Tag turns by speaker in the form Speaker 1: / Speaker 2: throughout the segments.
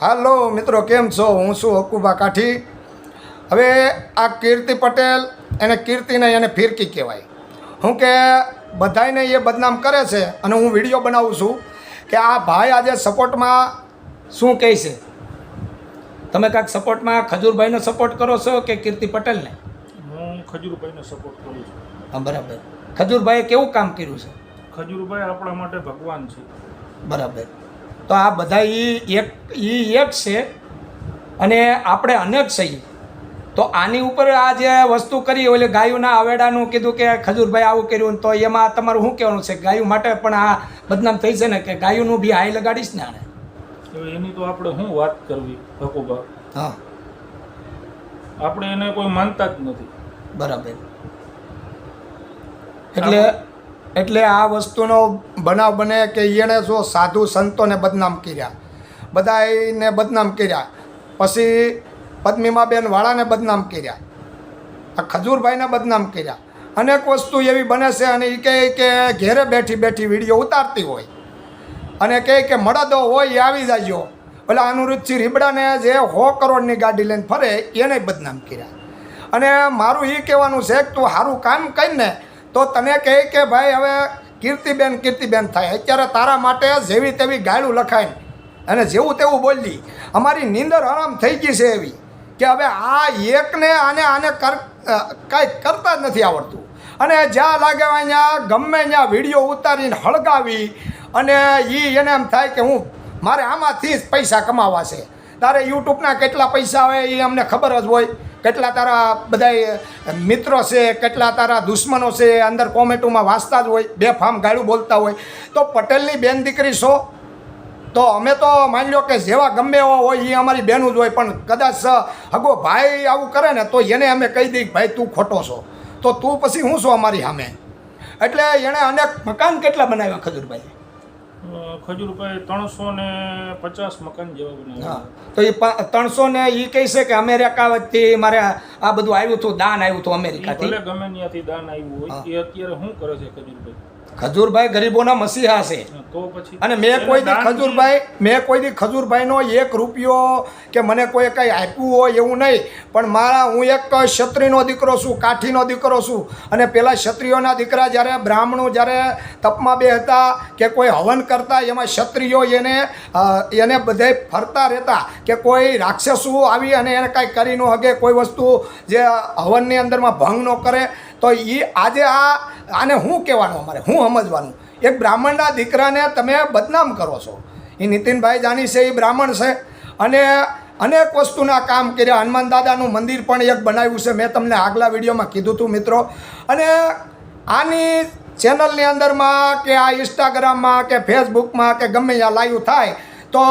Speaker 1: હાલો મિત્રો કેમ છો? હું છું હકુબા કાઠી. હવે આ કીર્તિ પટેલ એને કીર્તિ નહીં એને ફિરકી કહેવાય. હું કે બધાયને એ બદનામ કરે છે અને હું વીડિયો બનાવું છું કે આ ભાઈ આજે સપોર્ટમાં શું કહે છે? તમે કાંઈક સપોર્ટમાં ખજૂરભાઈનો સપોર્ટ કરો છો કે કીર્તિ પટેલને?
Speaker 2: હું ખજૂરભાઈનો સપોર્ટ કરું છું.
Speaker 1: હા બરાબર. ખજૂરભાઈએ કેવું કામ કર્યું છે?
Speaker 2: ખજૂરભાઈ આપણા માટે ભગવાન છે.
Speaker 1: બરાબર. તો આ બધા એ એક એ એક છે અને આપણે અનેક છીએ તો આની ઉપર આ જે વસ્તુ કરી ઓલે ગાયોના આવેડાનું કીધું કે ખજૂરભાઈ આવું કર્યું તો એમાં તમારું શું કહેવાનું છે? ગાયું માટે પણ આ બદનામ થઈ છે ને કે ગાયોનું બી હાઈ લગાડીશ ને આને
Speaker 2: એની તો આપણે શું વાત કરવી હકુબા
Speaker 1: હા.
Speaker 2: આપણે એને કોઈ માનતા જ નથી.
Speaker 1: બરાબર. એટલે એટલે આ વસ્તુનો બનાવ બને કે એણે જો સાધુ સંતોને બદનામ કર્યા બધાને બદનામ કર્યા, પછી પદ્મીમાબેન વાળાને બદનામ કર્યા, આ ખજૂરભાઈને બદનામ કર્યા. અનેક વસ્તુ એવી બને છે અને એ કહે કે ઘેરે બેઠી બેઠી વીડિયો ઉતારતી હોય. અને કહે કે મળદો હોય એ આવી જાજો. એટલે અનુરુચિ રીબડાને જે સો કરોડની ગાડી લઈને ફરે, એને બદનામ કર્યા. અને મારું એ કહેવાનું છે કે તું સારું કામ કરીને તો તને કહે કે ભાઈ હવે કીર્તિબેન કીર્તિબેન થાય. અત્યારે તારા માટે જેવી તેવી ગાયડું લખાય. અને જેવું તેવું બોલી અમારી નીંદર હરામ થઈ ગઈ છે એવી કે હવે આ એકને આને આને કર કાંઈ કરતા જ નથી આવડતું. અને જ્યાં લાગે ત્યાં ગમે ત્યાં વીડિયો ઉતારીને હળગાવી અને એ એને એમ થાય કે હું, મારે આમાંથી જ પૈસા કમાવા છે. તારે યુટ્યુબના કેટલા પૈસા આવે એ અમને ખબર જ હોય. કેટલા તારા બધા મિત્રો છે, કેટલા તારા દુશ્મનો છે, અંદર કોમેન્ટોમાં વાંચતા જ હોય, બે ફામ ગાળું બોલતા હોય. તો પટેલની બેન દીકરી છો? તો અમે તો માની લો કે જેવા ગમે એવા હોય એ અમારી બહેનું જ હોય, પણ કદાચ હગો ભાઈ આવું કરે ને, તો એને અમે કહી દઈએ ભાઈ તું ખોટો છો. તો તું પછી હું છું અમારી સામે? એટલે એણે અનેક મકાન કેટલા બનાવ્યા, ખજૂરભાઈ?
Speaker 2: ખજૂરભાઈ ત્રણસો ને પચાસ મકાન જેવા બનાવ્યા.
Speaker 1: તો એ ત્રણસો ને એ કહે છે કે અમેરિકા વતી મારે આ બધું આવ્યું હતું દાન આવ્યું હતું અમેરિકાથી
Speaker 2: ભલે ગમે ત્યાંથી દાન આવ્યું હોય એ અત્યારે શું કરે છે ખજૂરભાઈ
Speaker 1: ખજૂરભાઈ ગરીબોના મસીહા છે. અને મેં કોઈ દી ખજૂરભાઈ મેં કોઈ દી ખજૂરભાઈનો એક રૂપિયો કે મને કોઈ કંઈ આપ્યું હોય એવું નહીં પણ મારા હું એક ક્ષત્રિયનો દીકરો છું કાઠીનો દીકરો છું. અને પેલા ક્ષત્રિયોના દીકરા જ્યારે બ્રાહ્મણો જ્યારે તપમાં બે હતા કે કોઈ હવન કરતા એમાં ક્ષત્રિયો એને એને બધે ફરતા રહેતા કે કોઈ રાક્ષસો આવી અને એને કાંઈ કરી ન હગે કોઈ વસ્તુ જે હવનની અંદરમાં ભંગ ન કરે તો એ આજે આ, આને શું કહેવાનું અમારે? શું સમજવાનું? એક બ્રાહ્મણના દીકરાને તમે બદનામ કરો છો. એ નીતિનભાઈ જાની છે એ બ્રાહ્મણ છે. અને અનેક વસ્તુના કામ કર્યા. હનુમાન દાદાનું મંદિર પણ એક બનાવ્યું છે. મેં તમને આગલા વિડીયોમાં કીધું હતું મિત્રો. અને આની ચેનલની અંદરમાં કે આ ઇન્સ્ટાગ્રામમાં કે ફેસબુકમાં કે ગમે ત્યાં લાઈવ થાય, તો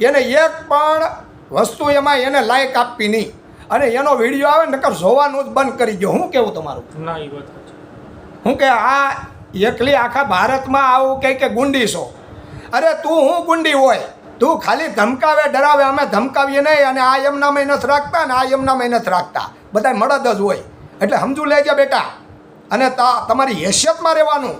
Speaker 1: એને એક પણ વસ્તુ એમાં એને લાઈક આપવી નહીં. અને એનો વીડિયો આવે ને નકર જોવાનું જ બંધ કરી દો શું કેવું તમારું?
Speaker 2: ના એ વાત
Speaker 1: હું કે આ એકલી આખા ભારતમાં આવું કહે કે ગુંડી છો? અરે તું હું ગુંડી હોય? તું ખાલી ધમકાવે ડરાવે અમે ધમકાવીએ નહીં અને આ એમનામાં નથી રાખતા ને આ એમનામાં નથી રાખતા. બધા મળદ જ હોય. એટલે સમજુ લેજે બેટા. અને તમારી હેસિયતમાં રહેવાનું.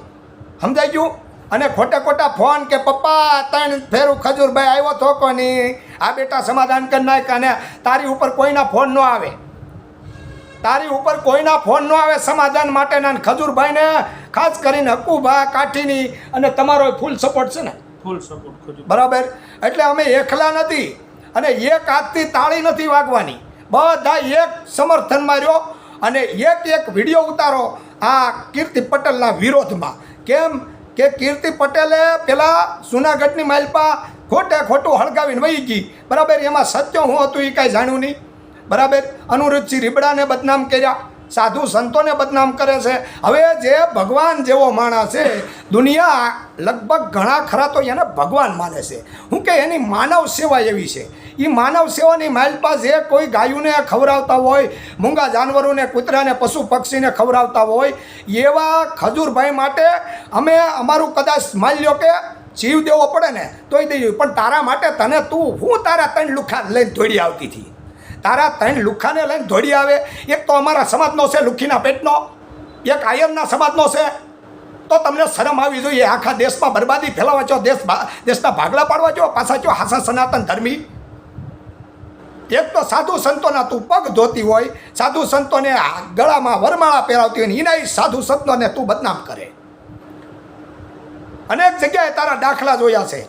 Speaker 1: સમજાઈ ગયું? અને ખોટા ખોટા ફોન કે પપ્પા ત્રણ ફેરું ખજૂરભાઈ આવ્યો તો કોની? આ બેટા સમાધાન કરી નાખ અને તારી ઉપર કોઈના ફોન ન આવે. તારી ઉપર કોઈના ફોન ન આવે સમાધાન માટેના ખજૂરભાઈને ખાસ કરીને હકુભા કાઠીની અને તમારો ફૂલ સપોર્ટ છે ને?
Speaker 2: ફૂલ સપોર્ટ
Speaker 1: બરાબર? એટલે અમે એકલા નથી અને એક હાથથી તાળી નથી વાગવાની. બધા એક સમર્થનમાં રહ્યો અને એક એક વીડિયો ઉતારો આ કીર્તિ પટેલના વિરોધમાં. કેમ? કે કીર્તિ પટેલે પેલા જુનાગઢની માલપા ખોટે ખોટું હળગાવીને વહી ગઈ. બરાબર, એમાં સત્ય હું હતું એ કાંઈ જાણ્યું નહીં. બરાબર અનુરુચિ રીબડાને બદનામ કર્યા. સાધુ સંતોને બદનામ કરે છે. હવે જે ભગવાન જેવો માણસ છે, દુનિયા લગભગ ઘણા ખરા તો એને ભગવાન માને છે. હું કે એની માનવ સેવા એવી છે. એ માનવ સેવાની માલપા જે કોઈ ગાયુને ખવડાવતા હોય, મૂંગા જાનવરોને, કૂતરાને, પશુ પક્ષીને ખવડાવતા હોય, એવા ખજૂરભાઈ માટે અમે અમારું કદાચ માલ્યો કે જીવ દેવો પડે ને, તોય દઈ પણ તારા માટે તને તું, હું તારા ત્રણ લુખા લઈને દોડી આવતી હતી. તારા ત્રણ લુખાને લઈને દોડી આવે. એક તો અમારા સમાજનો છે, લુખીના પેટનો. એક આયરના સમાજનો છે. તો તમને શરમ આવી જોઈએ, આખા દેશમાં બરબાદી ફેલાવા છો દેશ દેશના ભાગલા પાડવા છો પાછા છો હાસા સનાતન ધર્મી. એક તો સાધુ સંતોના તું પગ ધોતી હોય, સાધુ સંતોને ગળામાં વરમાળા પહેરાવતી હોય એના સાધુ સંતોને તું બદનામ કરે. અનેક જગ્યાએ તારા દાખલા જોયા છે.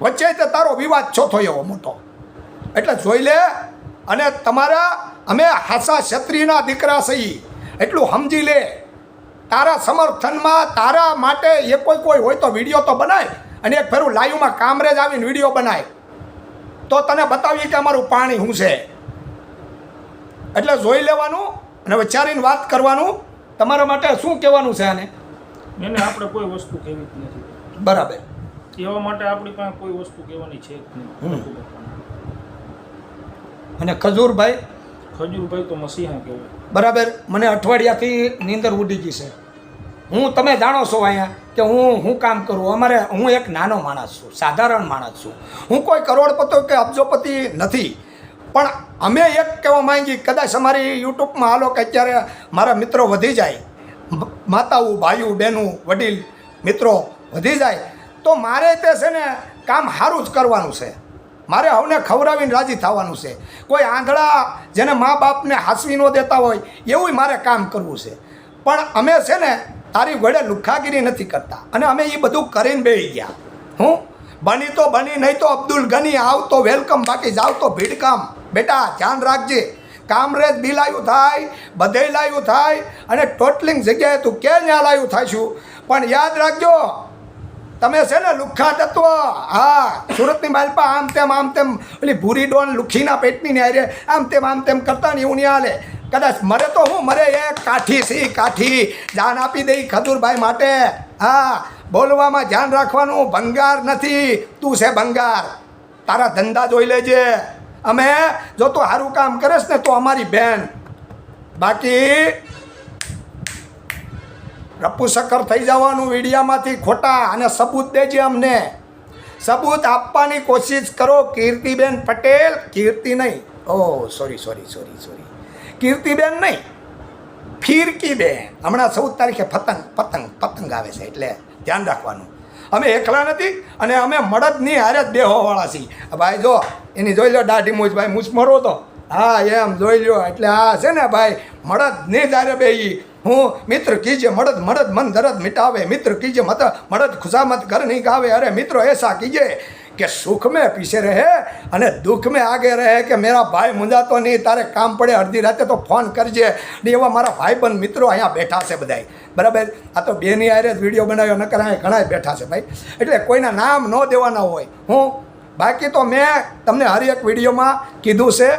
Speaker 1: વચ્ચે તે તારો વિવાદ ચોથો એવો મોટો. એટલે જોઈ લે અને તમારા અમે હાસા ક્ષત્રિયના દીકરા સહી એટલું સમજી લે. તારા સમર્થનમાં તારા માટે એ કોઈ કોઈ હોય તો વીડિયો તો બનાય અને એક ફેરું લાઈવમાં કામરેજ આવીને વીડિયો બનાય. તો તને બતાવીએ કે અમારું પાણી શું છે. એટલે જોઈ લેવાનું અને વિચારીને વાત કરવાનું. તમારા માટે શું કહેવાનું છે આને?
Speaker 2: એને આપણે કોઈ વસ્તુ કહેવી જ નથી.
Speaker 1: બરાબર.
Speaker 2: એવા માટે આપણી પાસે કોઈ વસ્તુ કહેવાની છે જ નહીં.
Speaker 1: અને ખજૂરભાઈ?
Speaker 2: ખજૂરભાઈ તો મસીહા કહેવાય.
Speaker 1: બરાબર. મને અઠવાડિયાથી નીંદર ઉડી ગઈ છે. હું તમે જાણો છો અહીંયા કે હું હું કામ કરું? અમારે હું એક નાનો માણસ છું સાધારણ માણસ છું. હું કોઈ કરોડપતિ કે અબજોપતિ નથી. પણ અમે એક કહેવા માંગી કદાચ અમારી યુટ્યુબમાં હાલો કે અત્યારે મારા મિત્રો વધી જાય માતાઓ ભાઈઓ બહેનું વડીલ મિત્રો વધી જાય તો મારે તે છે ને કામ સારું જ કરવાનું છે. મારે હવને ખવડાવીને રાજી થવાનું છે. કોઈ આંધળા જેને મા બાપને હાસવી ન દેતા હોય, એવું મારે કામ કરવું છે. પણ અમે છે ને તારી વડે લુખાગીરી નથી કરતા. અને અમે એ બધું કરીને બેસી ગયા. હું? બની તો બની, નહીં તો અબ્દુલ ગની, આવ તો વેલકમ, બાકી જાવ તો ભીડકામ. બેટા, ધ્યાન રાખજે. કામરેજ બી લાયું થાય બધે લાયું થાય, અને ટોટલિંગ જગ્યાએ તું ક્યાં ન્યા લાયું થાશું પણ યાદ રાખજો તમે છે ને લુખ્ખા તત્વ. હા, સુરતની માલપા આમ તેમ આમ તેમ. ઓલી ભૂરી ડોન લુખીના પેટની ને આમ તેમ આમ તેમ કરતા ને એવું નહીં હાલે. કદાચ મરે તો હું મરે એ કાઠી સી કાઠી. જાન આપી દઈ ખદુરભાઈ માટે. હા, બોલવામાં ધ્યાન રાખવાનું ભંગાર નથી. તું છે ભંગાર. તારા ધંધા જોઈ લેજે. અમે જો તું સારું કામ કરીશ ને તો અમારી બેન. બાકી રપ્પુ સક્કર થઈ જવાનું મીડિયામાંથી ખોટા અને સબૂત દેજે અમને. સબૂત આપવાની કોશિશ કરો, કીર્તિબેન પટેલ, કીર્તિ નહીં. ઓ sorry sorry sorry sorry Kirtiben નહીં. ફિરકીબેન. હમણાં ચૌદ તારીખે પતંગ પતંગ પતંગ આવે છે, એટલે ધ્યાન રાખવાનું. અમે એકલા નથી અને અમે મળદની હારે જ દેહોવાળા છીએ. ભાઈ જો, એની જોઈ લો દાઢી મૂછ ભાઈ, મૂછ મરો તો. હા, એમ જોઈ લો, એટલે આ છે ને ભાઈ મળદની હારે બે હું મિત્ર કીજે મળદ મળદ મન દરદ મિટાવે, મિત્ર કીજે મત, મળદ ખુશામત ઘર નહીં ગાવે. અરે મિત્રો, એસા કીજે કે સુખ મેં પીછે રહે અને દુઃખ મેં આગે રહે કે મેરા ભાઈ મુંજાતો નહીં, તારે કામ પડે, અડધી રાતે તો ફોન કરજે. ને એવા મારા ભાઈ બંધ મિત્રો અહીંયા બેઠા છે બધાય. બરાબર? આ તો બેની આરે જ વીડિયો બનાવ્યો, નકર અહીંયા ઘણા બેઠા છે ભાઈ. એટલે કોઈના નામ ન દેવાના હોય. હું, બાકી તો મેં તમને હર એક વિડીયોમાં કીધું છે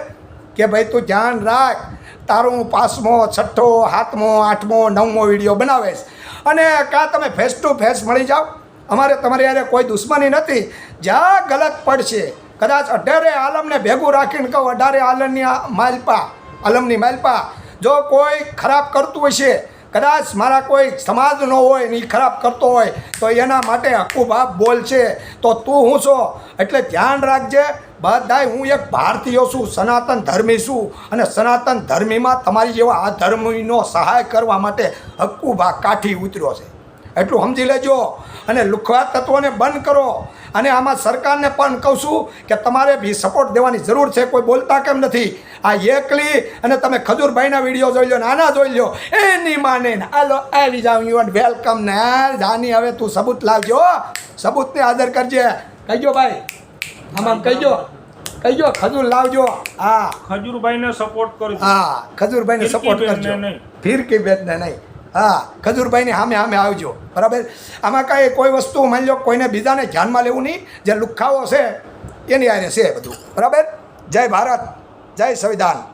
Speaker 1: કે ભાઈ તું ધ્યાન રાખ. તારું પાંચમો, છઠ્ઠો, સાતમો, આઠમો, નવમો વીડિયો બનાવેશ અને કાં તમે ફેસ ટુ ફેસ મળી જાઓ. અમારે તમારી યારે કોઈ દુશ્મની નથી. જ્યાં ગલત પડશે, કદાચ અઢારે આલમને ભેગું રાખીને કહું, અઢારે આલમની માલપા આલમની માલપા, જો કોઈ ખરાબ કરતું હશે, કદાચ મારા કોઈ સમાજનો હોય ને એ ખરાબ કરતો હોય, તો એના માટે હક્કુ બાપ બોલ છે. તો તું હું છો? એટલે ધ્યાન રાખજે બધાય હું એક ભારતીય છું, સનાતન ધર્મી છું અને સનાતન ધર્મીમાં તમારી જેવા આ ધર્મીનો સહાય કરવા માટે હક્કુબા કાઠી ઉતર્યો છે. એટલું સમજી લેજો અને લુખવા તત્વોને બંધ કરો અને આમાં સરકારને પણ કહું છું કે તમારે બી સપોર્ટ દેવાની જરૂર છે, કોઈ બોલતા કેમ નથી? આ એકલી અને તમે ખજૂરભાઈના વીડિયો જોઈ લો ને આના જોઈ લો એની માને હાલો, આવી જાવ યુ એન્ડ વેલકમ ને. જાની હવે તું સબૂત લાવજો સબૂતને આદર કરજે. કહીજો ભાઈ. આમ કહીજો કહીજો ખજૂર લાવજો હા.
Speaker 2: ખજૂરભાઈને સપોર્ટ કરજો.
Speaker 1: હા ખજૂરભાઈને સપોર્ટ કરજો.
Speaker 2: નહીં.
Speaker 1: ફિરકી બેનને નહીં. હા ખજૂરભાઈની સામે સામે આવજો. બરાબર? આમાં કાંઈ કોઈ વસ્તુ માની લો કોઈને બીજાને ધ્યાનમાં લેવું નહીં. જે લુખાઓ છે એની આરે છે બધું. બરાબર? જય ભારત જય સંવિધાન.